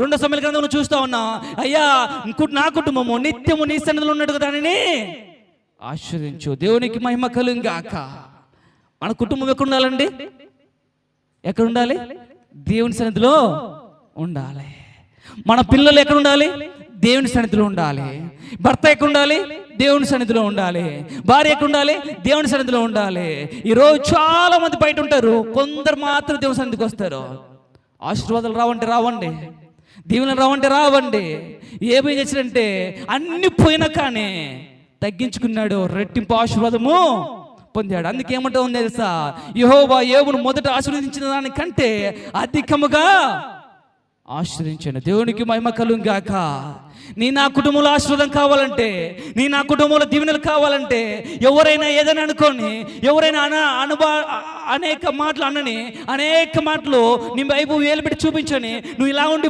రెండో సమయాల గ్రంథంలో నువ్వు చూస్తా ఉన్నా. అయ్యా నా కుటుంబము నిత్యము నీ సన్నిధిలో ఉన్నట్టు దానిని ఆశ్రయించు దేవునికి మహిమ కలుగాక మన కుటుంబం ఎక్కడ ఉండాలండి? ఎక్కడ ఉండాలి? దేవుని సన్నిధిలో ఉండాలి. మన పిల్లలు ఎక్కడ ఉండాలి? దేవుని సన్నిధిలో ఉండాలి. భర్త ఎక్కడ ఉండాలి? దేవుని సన్నిధిలో ఉండాలి. భార్య ఎక్కడ ఉండాలి? దేవుని సన్నిధిలో ఉండాలి. ఈరోజు చాలా మంది బయట ఉంటారు. కొందరు మాత్రం దేవుని సన్నిధికి వస్తారు. ఆశీర్వాదాలు రావంటే రావండి. దీవెనలు రావంటే రావండి. ఏమేం చేశాడంటే అన్ని పోయినా కానీ తగ్గించుకున్నాడు రెట్టింపు ఆశీర్వాదము పొందాడు. అందుకే ఏమంటా ఉంది తెలుసా? యహోవా ఏవును మొదట ఆశీర్వదించిన దానికంటే అధికముగా ఆశ్రయించాను దేవునికి మహిమ కలుగాక నీ నా కుటుంబంలో ఆశీర్వాదం కావాలంటే నీ నా కుటుంబంలో దీవెనలు కావాలంటే ఎవరైనా ఏదైనా అనుకోని ఎవరైనా అన అనుభవ అనేక మాటలు అనని అనేక మాటలు నీ వైపు వేలు పెట్టి చూపించని నువ్వు ఇలా ఉండి